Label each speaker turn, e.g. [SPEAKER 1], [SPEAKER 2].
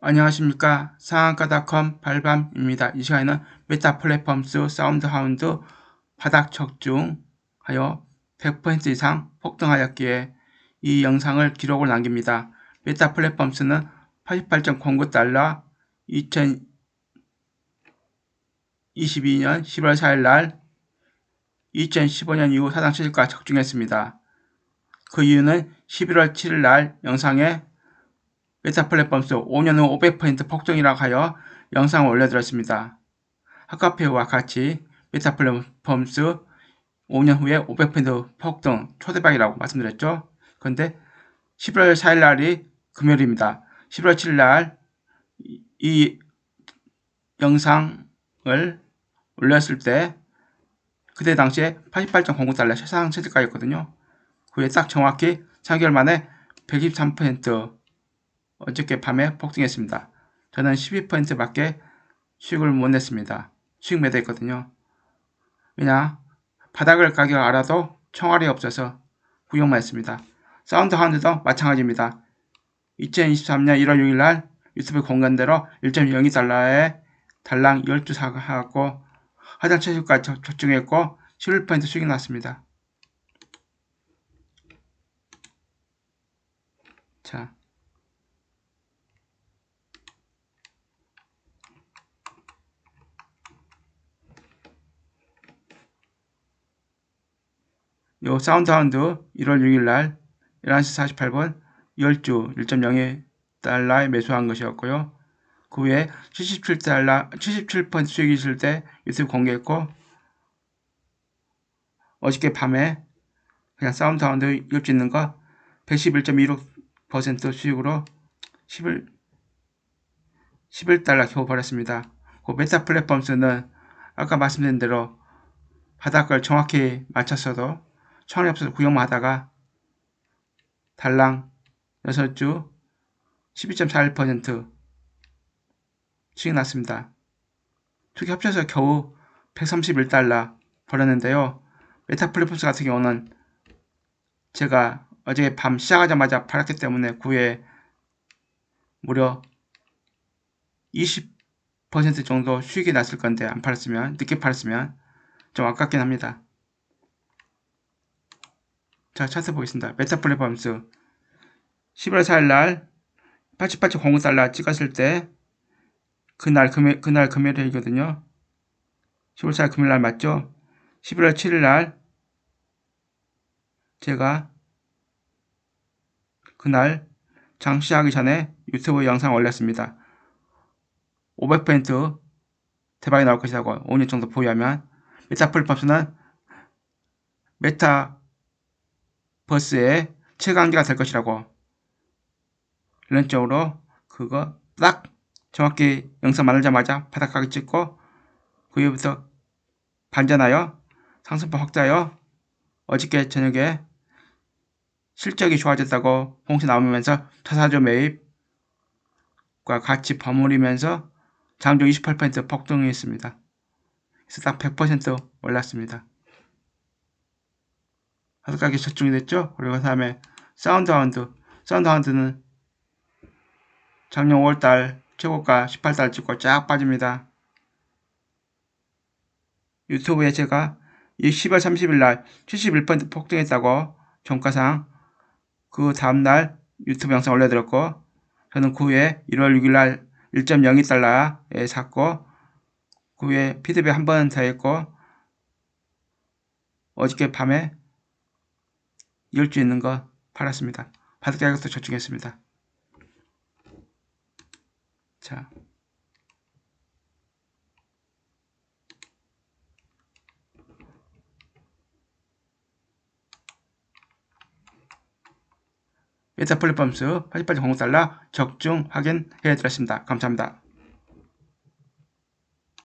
[SPEAKER 1] 안녕하십니까 상한가닷컴 발밤입니다. 이 시간에는 메타 플랫폼스 사운드 하운드 바닥 적중하여 100% 이상 폭등하였기에 이 영상을 기록을 남깁니다. 메타 플랫폼스는 88.09달러 2022년 11월 4일 날 2015년 이후 사상 최저가 적중했습니다. 그 이유는 11월 7일 날 영상에 메타 플랫폼스 5년 후 500% 폭등이라고 하여 영상을 올려드렸습니다. 하카페와 같이 메타 플랫폼스 5년 후에 500% 폭등 초대박이라고 말씀드렸죠. 그런데 11월 4일 날이 금요일입니다. 11월 7일 날 이 영상을 올렸을 때 그때 당시에 88.09달러 최상 최저가였거든요. 그에 딱 정확히 3개월 만에 123% 어저께 밤에 폭등했습니다. 저는 12%밖에 수익을 못 냈습니다. 수익 매도했거든요. 왜냐? 바닥을 가격 알아도 총알이 없어서 구경만 했습니다. 사운드 하운드도 마찬가지입니다. 2023년 1월 6일 날 유튜브 공간대로 1.02달러에 달랑 12 사고 하장 최저가 적중했고 11% 수익이 났습니다. 자, 요 사운드하운드 1월 6일 날 11시 48분 10주 1.02달러에 매수한 것이었고요. 그 후에 77달러, 77% 수익이 있을 때 유튜브 공개했고, 어저께 밤에 그냥 사운드하운드 이업 짓는 거 111.16% 수익으로 11, 11달러 겨우 벌었습니다. 그 메타 플랫폼스는 아까 말씀드린 대로 바닥을 정확히 맞췄어도 천 원이 없어서 구경만 하다가 달랑 6주 12.41% 수익 났습니다. 두 개 합쳐서 겨우 131달러 벌었는데요. 메타 플랫폼스 같은 경우는 제가 어제 밤 시작하자마자 팔았기 때문에 구에 무려 20% 정도 수익이 났을 건데 안 팔았으면 늦게 팔았으면 좀 아깝긴 합니다. 자, 차트 보겠습니다. 메타 플랫폼스 11월 4일 날 88.09달러 찍었을 때 그날 금요 그날 금요일이거든요. 11월 4일 금요일 날 맞죠? 11월 7일 날 제가 그날 장 시작하기 전에 유튜브 영상 올렸습니다. 500% 대박이 나올 것이라고 5년 정도 보유하면 메타 플랫폼스는 메타 버스의 최강기가 될 것이라고 이런 쪽으로 그거 딱 정확히 영상 만들자마자 바닥가기 찍고 그 이후부터 반전하여 상승폭 확대하여 어저께 저녁에 실적이 좋아졌다고 홍시 나오면서 투사조 매입과 같이 버무리면서 장중 28% 폭등했습니다. 그래서 딱 100% 올랐습니다. 다섯 가게 적중이 됐죠. 그리고 그 다음에 사운드 하운드. 사운드 하운드는 작년 5월달 최고가 18달 찍고 쫙 빠집니다. 유튜브에 제가 10월 30일 날 71% 폭등했다고 종가상 그 다음날 유튜브 영상 올려드렸고 저는 그 후에 1월 6일 날 1.02달러에 샀고 그 후에 피드백 한 번 더 했고 어저께 밤에 열주 있는 거 팔았습니다. 바둑 가격도 저축했습니다. 자. 메타 플랫폼스 88.05달러 적중 확인해 드렸습니다. 감사합니다.